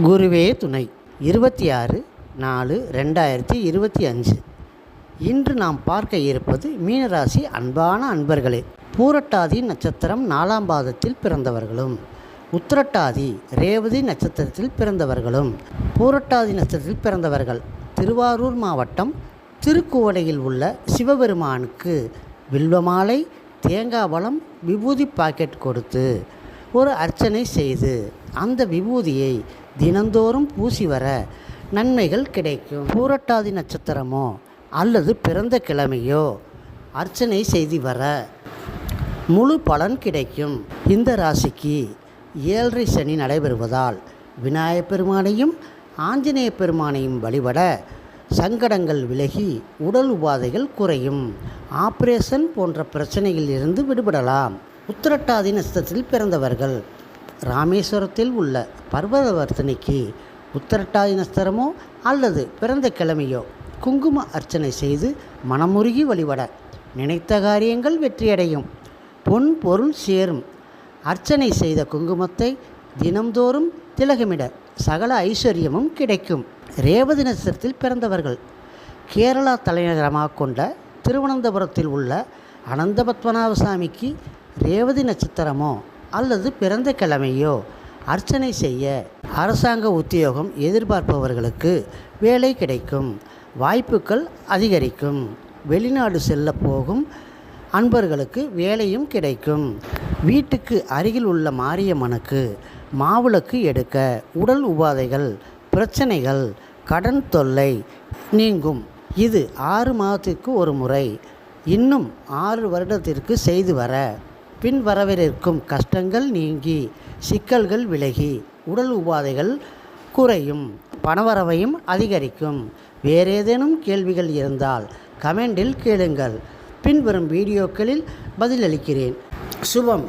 குருவே துணை. இருபத்தி ஆறு நாலு ரெண்டாயிரத்தி இருபத்தி அஞ்சு இன்று நாம் பார்க்க இருப்பது மீனராசி அன்பான அன்பர்களே. பூரட்டாதி நட்சத்திரம் நாலாம் பாதத்தில் பிறந்தவர்களும் உத்திரட்டாதி ரேவதி நட்சத்திரத்தில் பிறந்தவர்களும் பூரட்டாதி நட்சத்திரத்தில் பிறந்தவர்கள். திருவாரூர் மாவட்டம் திருக்குவளையில் உள்ள சிவபெருமானுக்கு வில்வமாலை தேங்காய் பழம் விபூதி பாக்கெட் கொடுத்து ஒரு அர்ச்சனை செய்து அந்த விபூதியை தினந்தோறும் பூசி வர நன்மைகள் கிடைக்கும். பூரட்டாதி நட்சத்திரமோ அல்லது பிறந்த கிழமையோ அர்ச்சனை செய்து வர முழு பலன் கிடைக்கும். இந்த ராசிக்கு ஏழரை சனி நடைபெறுவதால் விநாயகப் பெருமானையும் ஆஞ்சநேய பெருமானையும் வழிபட சங்கடங்கள் விலகி உடல் உபாதைகள் குறையும். ஆப்ரேஷன் போன்ற பிரச்சனைகளில் இருந்து விடுபடலாம். உத்திரட்டாதி நட்சத்திரத்தில் பிறந்தவர்கள். ராமேஸ்வரத்தில் உள்ள பர்வதவர்த்தனைக்கு உத்திரட்டாதி நட்சத்திரமோ அல்லது பிறந்த கிழமையோ குங்கும அர்ச்சனை செய்து மனமுருகி வழிபட நினைத்த காரியங்கள் வெற்றியடையும். பொன் பொருள் சேரும். அர்ச்சனை செய்த குங்குமத்தை தினம்தோறும் திலகமிட சகல ஐஸ்வர்யமும் கிடைக்கும். ரேவதி நட்சத்திரத்தில் பிறந்தவர்கள். கேரளா தலைநகரமாக கொண்ட திருவனந்தபுரத்தில் உள்ள அனந்தபத்மநாப சாமிக்கு ரேவதி நட்சத்திரமோ அல்லது பிறந்த கிழமையோ அர்ச்சனை செய்ய அரசாங்க உத்தியோகம் எதிர்பார்ப்பவர்களுக்கு வேலை கிடைக்கும். வாய்ப்புகள் அதிகரிக்கும். வெளிநாடு செல்ல போகும் அன்பர்களுக்கு வேலையும் கிடைக்கும். வீட்டுக்கு அருகில் உள்ள மாரியம்மனுக்கு மாவிளக்கு எடுக்க உடல் உபாதைகள் பிரச்சனைகள் கடன் தொல்லை நீங்கும். இது ஆறு மாதத்திற்கு ஒரு முறை. இன்னும் ஆறு வருடத்திற்கு செய்து வர பின் வரவிருக்கும் கஷ்டங்கள் நீங்கி சிக்கல்கள் விலகி உடல் உபாதைகள் குறையும் பணவரவையும் அதிகரிக்கும். வேறேதேனும் கேள்விகள் இருந்தால் கமெண்டில் கேளுங்கள். பின்வரும் வீடியோக்களில் பதிலளிக்கிறேன். சுபம்.